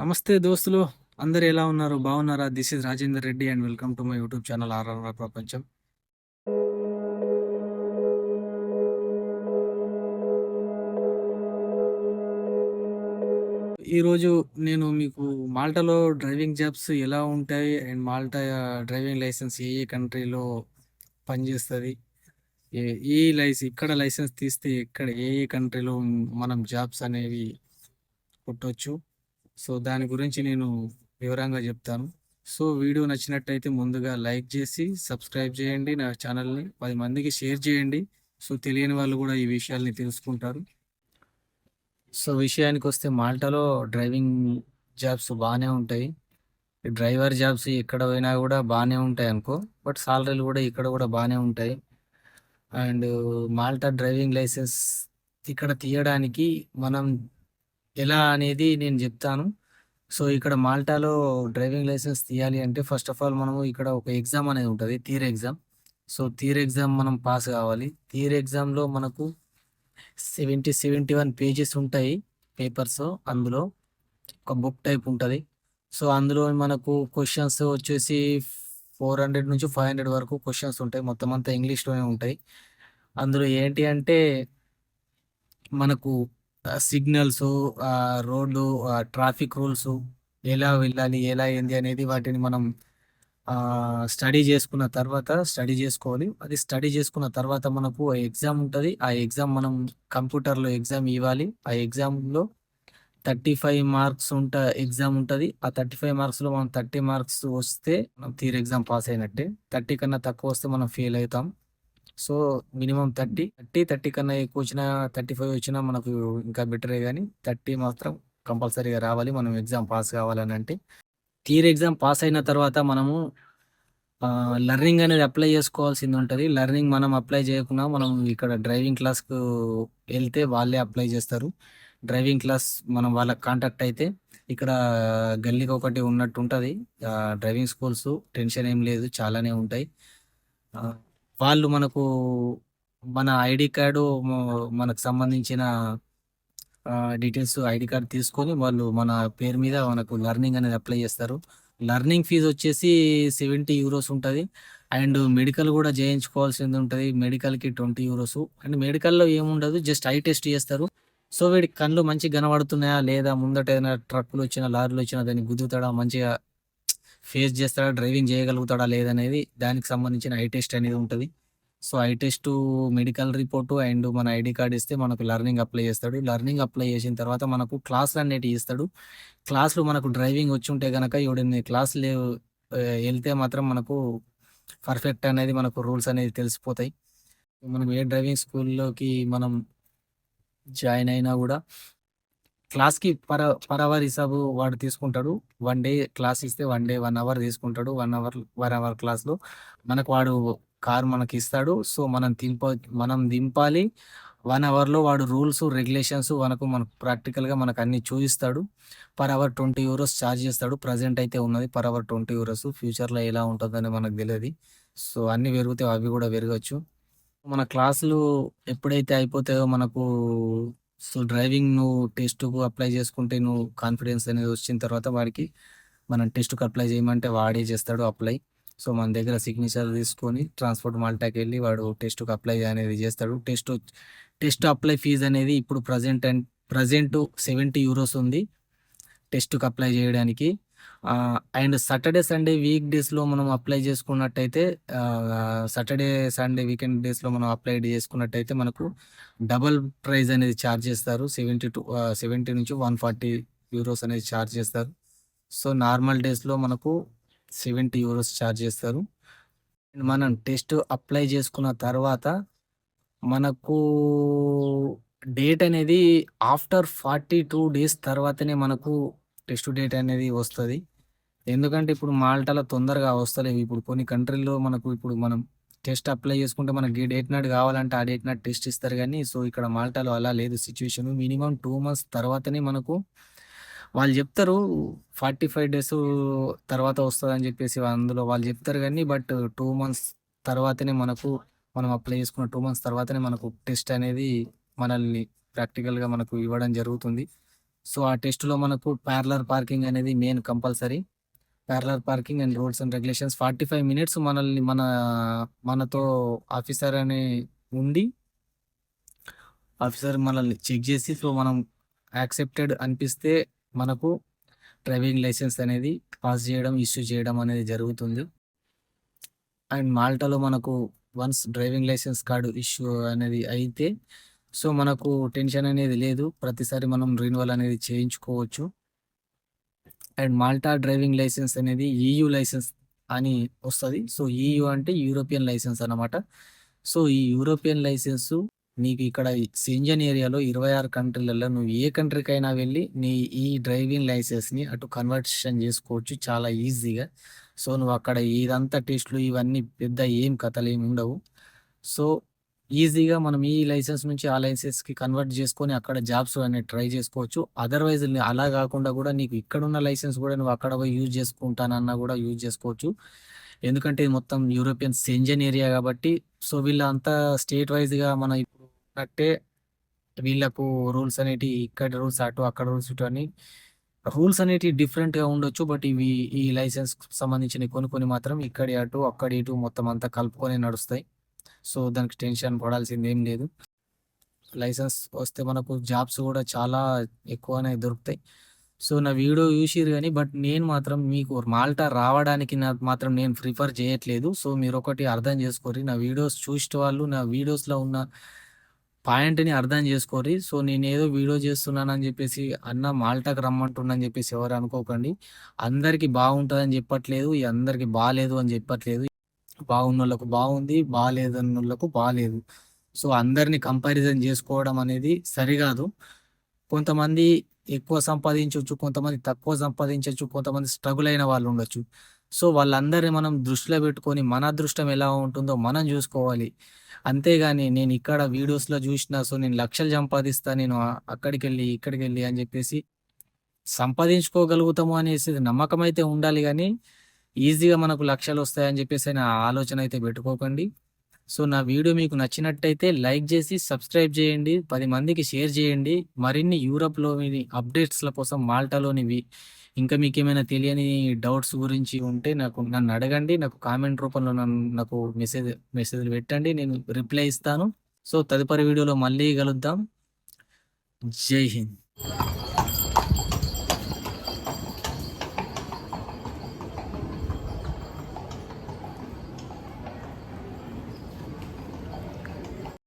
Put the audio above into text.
నమస్తే దోస్తులు. అందరు ఎలా ఉన్నారు? బాగున్నారా? This is Rajender Reddy and welcome to my YouTube channel RRR ప్రపంచం ఈరోజు నేను మీకు మాల్టాలో డ్రైవింగ్ జాబ్స్ ఎలా ఉంటాయి అండ్ మాల్టా డ్రైవింగ్ లైసెన్స్ ఏ ఏ కంట్రీలో పనిచేస్తుంది? ఏ ఏ లైసెన్స్ ఇక్కడ లైసెన్స్ తీస్తే ఇక్కడ ఏ ఏ కంట్రీలో మనం జాబ్స్ అనేవి కొట్టవచ్చు సో దాని గురించి నేను వివరంగా చెప్తాను. సో వీడియో నచ్చినట్టయితే ముందుగా లైక్ చేసి సబ్స్క్రైబ్ చేయండి. నా ఛానల్ని పది మందికి షేర్ చేయండి. సో తెలియని వాళ్ళు కూడా ఈ విషయాల్ని తెలుసుకుంటారు. సో విషయానికి వస్తే మాల్టాలో డ్రైవింగ్ జాబ్స్ బాగానే ఉంటాయి. డ్రైవర్ జాబ్స్ ఎక్కడ పోయినా కూడా బాగానే ఉంటాయి అనుకో బట్ సాలరీలు కూడా ఇక్కడ కూడా బాగానే ఉంటాయి. అండ్ మాల్టా డ్రైవింగ్ లైసెన్స్ ఇక్కడ తీయడానికి మనం ఎలా అనేది నేను చెప్తాను. సో ఇక్కడ మాల్టాలో డ్రైవింగ్ లైసెన్స్ తీయాలి అంటే ఫస్ట్ ఆఫ్ ఆల్ మనము ఇక్కడ ఒక ఎగ్జామ్ అనేది ఉంటుంది theory exam. So theory exam మనం పాస్ కావాలి. తీర్ ఎగ్జామ్లో మనకు సెవెంటీ సెవెంటీ వన్ పేజెస్ ఉంటాయి పేపర్స్ అందులో. ఒక బుక్ టైప్ ఉంటుంది. సో అందులో మనకు క్వశ్చన్స్ వచ్చేసి ఫోర్ హండ్రెడ్ నుంచి ఫైవ్ హండ్రెడ్ వరకు క్వశ్చన్స్ ఉంటాయి. మొత్తం అంతా ఇంగ్లీష్లోనే ఉంటాయి. అందులో ఏంటి అంటే మనకు సిగ్నల్స్ రోడ్డు ట్రాఫిక్ రూల్స్ ఎలా వెళ్ళాలి ఎలా ఏంది అనేది వాటిని మనం స్టడీ చేసుకున్న తర్వాత స్టడీ చేసుకోవాలి. అది స్టడీ చేసుకున్న తర్వాత మనకు ఎగ్జామ్ ఉంటుంది. ఆ ఎగ్జామ్ మనం కంప్యూటర్లో ఎగ్జామ్ ఇవ్వాలి. ఆ ఎగ్జామ్లో థర్టీ ఫైవ్ మార్క్స్ ఉంట ఎగ్జామ్ ఉంటుంది. ఆ థర్టీ ఫైవ్ మార్క్స్లో మనం థర్టీ మార్క్స్ వస్తే మనం తీర్ ఎగ్జామ్ పాస్ అయినట్టే. థర్టీ కన్నా తక్కువ వస్తే మనం ఫెయిల్ అవుతాం. So minimum thirty thirty thirty కన్నా ఎక్కువ వచ్చినా థర్టీ ఫైవ్ వచ్చినా మనకు ఇంకా బెటరే కానీ థర్టీ మాత్రం కంపల్సరీగా రావాలి. మనం ఎగ్జామ్ పాస్ కావాలని అంటే. థియరీ ఎగ్జామ్ పాస్ అయిన తర్వాత మనము లర్నింగ్ అనేది అప్లై చేసుకోవాల్సింది ఉంటుంది. లర్నింగ్ మనం అప్లై చేయకుండా మనం ఇక్కడ డ్రైవింగ్ క్లాస్కు వెళ్తే వాళ్ళే అప్లై చేస్తారు. డ్రైవింగ్ క్లాస్ మనం వాళ్ళకి కాంటాక్ట్ అయితే ఇక్కడ గల్లీకి ఒకటి ఉన్నట్టు ఉంటుంది. డ్రైవింగ్ స్కూల్స్ టెన్షన్ ఏం లేదు. చాలానే ఉంటాయి. వాళ్ళు మనకు మన ఐడి కార్డు మనకు సంబంధించిన డీటెయిల్స్ ఐడి కార్డు తీసుకొని వాళ్ళు మన పేరు మీద మనకు లర్నింగ్ అనేది అప్లై చేస్తారు. లర్నింగ్ ఫీజు వచ్చేసి సెవెంటీ యూరోస్ ఉంటుంది. అండ్ మెడికల్ కూడా చేయించుకోవాల్సింది ఉంటుంది. మెడికల్కి ట్వంటీ యూరోస్. అండ్ మెడికల్లో ఏముండదు జస్ట్ ఐ టెస్ట్ చేస్తారు. సో వీడి కళ్ళు మంచిగా కనబడుతున్నాయా లేదా? ముందట ఏదైనా ట్రక్కులు వచ్చినా లారీలు వచ్చినా దాన్ని గుద్దుతాడా? మంచిగా ఫేస్ చేస్తాడా డ్రైవింగ్ చేయగలుగుతాడా లేదనేది దానికి సంబంధించిన ఐ టెస్ట్ అనేది ఉంటుంది. So eye test medical report and మన ఐడి కార్డ్ ఇస్తే మనకు లర్నింగ్ అప్లై చేస్తాడు. లర్నింగ్ అప్లై చేసిన తర్వాత మనకు క్లాసులు అనేటివి ఇస్తాడు. క్లాసులు మనకు డ్రైవింగ్ వచ్చి ఉంటే కనుక ఎవడెనిమిది క్లాసులు వెళ్తే మాత్రం మనకు పర్ఫెక్ట్ అనేది మనకు రూల్స్ అనేది తెలిసిపోతాయి. మనం ఏ డ్రైవింగ్ స్కూల్లోకి మనం జాయిన్ అయినా కూడా క్లాస్కి పర్ పర్ అవర్ హిసాబు వాడు తీసుకుంటాడు. వన్ డే క్లాస్ ఇస్తే వన్ డే వన్ అవర్ తీసుకుంటాడు. వన్ అవర్ వన్ అవర్ క్లాస్లో మనకు వాడు కార్ మనకి ఇస్తాడు. సో మనం దింప మనం దింపాలి. వన్ అవర్లో వాడు రూల్స్ రెగ్యులేషన్స్ మనకు మనకు ప్రాక్టికల్గా మనకు అన్ని చూపిస్తాడు per hour twenty euros charge చేస్తాడు. ప్రజెంట్ అయితే ఉన్నది పర్ అవర్ ట్వంటీ యూరోస్. ఫ్యూచర్లో ఎలా ఉంటుందని మనకు తెలియదు. సో అన్ని పెరిగితే అవి కూడా పెరగచ్చు. మన క్లాసులు ఎప్పుడైతే అయిపోతాయో మనకు సో డ్రైవింగ్ నువ్వు టెస్ట్కు అప్లై చేసుకుంటే నువ్వు కాన్ఫిడెన్స్ అనేది వచ్చిన తర్వాత వాడికి మనం టెస్ట్కు అప్లై చేయమంటే వాడే చేస్తాడు అప్లై. సో మన దగ్గర సిగ్నేచర్ తీసుకొని ట్రాన్స్పోర్ట్ మాల్టాకి వెళ్ళి వాడు టెస్ట్కి అప్లై అనేది చేస్తాడు. టెస్ట్ టెస్ట్ అప్లై ఫీజు అనేది ఇప్పుడు present and present seventy euros ఉంది టెస్ట్కి అప్లై చేయడానికి. అండ్ సాటర్డే సండే వీక్ డేస్లో మనం అప్లై చేసుకున్నట్టయితే సాటర్డే సండే వీకెండ్ డేస్లో మనం అప్లై చేసుకున్నట్టయితే మనకు డబల్ ప్రైజ్ అనేది ఛార్జ్ చేస్తారు. సెవెంటీ టు సెవెంటీ నుంచి వన్ ఫార్టీ యూరోస్ అనేది ఛార్జ్ చేస్తారు. సో నార్మల్ డేస్లో మనకు సెవెంటీ యూరోస్ ఛార్జ్ చేస్తారు. అండ్ మనం టెస్ట్ అప్లై చేసుకున్న తర్వాత మనకు డేట్ అనేది ఆఫ్టర్ ఫార్టీ టూ డేస్ తర్వాతనే మనకు టెస్ట్ డేట్ అనేది వస్తుంది. ఎందుకంటే ఇప్పుడు మాల్టాలో తొందరగా వస్తలేవు ఇప్పుడు కొన్ని కంట్రీల్లో మనకు ఇప్పుడు మనం టెస్ట్ అప్లై చేసుకుంటే మనకి డేట్ నాడు కావాలంటే ఆ డేట్ నాడు టెస్ట్ ఇస్తారు కానీ సో ఇక్కడ మాల్టాలో అలా లేదు సిచ్యువేషన్. మినిమం టూ మంత్స్ తర్వాతనే మనకు వాళ్ళు చెప్తారు ఫార్టీ ఫైవ్ డేస్ తర్వాత వస్తుంది అని చెప్పేసి అందులో వాళ్ళు చెప్తారు కానీ బట్ టూ మంత్స్ తర్వాతనే మనకు మనం అప్లై చేసుకున్న టూ మంత్స్ తర్వాతనే మనకు టెస్ట్ అనేది మనల్ని ప్రాక్టికల్గా మనకు ఇవ్వడం జరుగుతుంది. సో ఆ టెస్ట్‌లో మనకు ప్యారలల్ పార్కింగ్ అనేది main compulsory. Parallel parking and rules and regulations 45 minutes మనల్ని మన మనతో ఆఫీసర్ అని ఉండి ఆఫీసర్ మనల్ని చెక్ చేసి సో మనం యాక్సెప్టెడ్ అనిపిస్తే మనకు డ్రైవింగ్ లైసెన్స్ అనేది పాస్ చేయడం, ఇష్యూ చేయడం అనేది జరుగుతుంది. అండ్ మాల్టాలో మనకు once driving licence card issue అనేది అయితే సో మనకు టెన్షన్ అనేది లేదు. ప్రతిసారి మనం రెన్యువల్ అనేది చేయించుకోవచ్చు. అండ్ మాల్టా డ్రైవింగ్ లైసెన్స్ అనేది ఈయూ లైసెన్స్ అని వస్తుంది సో ఈయూ అంటే యూరోపియన్ లైసెన్స్ అన్నమాట. సో ఈ యూరోపియన్ లైసెన్సు నీకు ఇక్కడ సింజన్ ఏరియాలో 26 కంట్రీలలో నువ్వు ఏ కంట్రీకైనా వెళ్ళి నీ ఈ డ్రైవింగ్ లైసెన్స్‌ని అటు కన్వర్షన్ చేసుకోవచ్చు చాలా ఈజీగా. సో నువ్వు అక్కడ ఇదంతా టెస్ట్‌లు ఇవన్నీ పెద్ద ఏం కథలు ఏమి ఉండవు. సో ఈజీగా మనం ఈ లైసెన్స్ నుంచి ఆ లైసెన్స్‌కి కన్వర్ట్ చేసుకొని అక్కడ జాబ్స్ అనేది ట్రై చేసుకోవచ్చు. అదర్‌వైజ్ అలా కాకుండా కూడా నీకు ఇక్కడున్న లైసెన్స్ కూడా నువ్వు అక్కడ పోయి యూజ్ చేసుకుంటానన్నా కూడా యూజ్ చేసుకోవచ్చు. ఎందుకంటే ఇది మొత్తం యూరోపియన్ సెంజన్ ఏరియా కాబట్టి సో వీళ్ళంతా స్టేట్ వైజ్గా మనం ఇప్పుడు ఉన్నట్టే వీళ్ళకు రూల్స్ అనేటివి ఇక్కడ రూల్స్ అటు, అక్కడ రూల్స్ ఇటు అని రూల్స్ అనేటివి డిఫరెంట్‌గా ఉండొచ్చు. బట్ ఇవి ఈ లైసెన్స్ సంబంధించినవి కొన్ని కొన్ని మాత్రం ఇక్కడి అటు, అక్కడ ఇటు మొత్తం అంతా కలుపుకొని నడుస్తాయి. సో దానికి టెన్షన్ పడాల్సింది ఏం లేదు. లైసెన్స్ వస్తే మనకు జాబ్స్ కూడా చాలా ఎక్కువనే దొరుకుతాయి. సో నా వీడియో చూసిర్రు కానీ బట్ నేను మాత్రం మీకు మాల్టా రావడానికి నాకు మాత్రం నేను ప్రిఫర్ చేయట్లేదు. సో మీరు ఒకటి అర్థం చేసుకోరి నా వీడియోస్ చూసేటవాళ్ళు నా వీడియోస్‌లో ఉన్న పాయింట్‌ని అర్థం చేసుకోరి సో నేను ఏదో వీడియో చేస్తున్నానని చెప్పేసి అన్న మాల్టాకి రమ్మంటున్నా చెప్పేసి ఎవరు అనుకోకండి. అందరికీ బాగుంటుందని చెప్పట్లేదు. అందరికీ బాగాలేదు అని చెప్పట్లేదు. బాగున్నోళ్ళకు బాగుంది. బాగాలేదున్న వాళ్ళకు బాగాలేదు సో అందరిని కంపారిజన్ చేసుకోవడం అనేది సరికాదు. కొంతమంది ఎక్కువ సంపాదించవచ్చు కొంతమంది తక్కువ సంపాదించొచ్చు. కొంతమంది స్ట్రగుల్ అయిన వాళ్ళు ఉండొచ్చు. సో వాళ్ళందరిని మనం దృష్టిలో పెట్టుకొని మన అదృష్టం ఎలా ఉంటుందో మనం చూసుకోవాలి. అంతేగాని నేను ఇక్కడ వీడియోస్‌లో చూసినా సో నేను లక్షలు సంపాదిస్తా నేను అక్కడికి వెళ్ళి ఇక్కడికి వెళ్ళి అని చెప్పేసి సంపాదించుకోగలుగుతాము అనేసి నమ్మకం అయితే ఉండాలి కానీ ఈజీగా మనకు లక్షలు వస్తాయని చెప్పేసి అనే ఆలోచన అయితే పెట్టుకోకండి. సో నా వీడియో మీకు నచ్చినట్టయితే లైక్ చేసి సబ్స్క్రైబ్ చేయండి. పది మందికి షేర్ చేయండి. మరిన్ని యూరప్లోని అప్డేట్స్‌ల కోసం మాల్టాలోనివి ఇంకా మీకేమైనా తెలియని డౌట్స్ గురించి ఉంటే నాకు నన్ను అడగండి. నాకు కామెంట్ రూపంలో నన్ను నాకు మెసేజ్ మెసేజ్‌లు పెట్టండి. నేను రిప్లై ఇస్తాను. సో తదుపరి వీడియోలో మళ్ళీ కలుద్దాం. జై హింద్.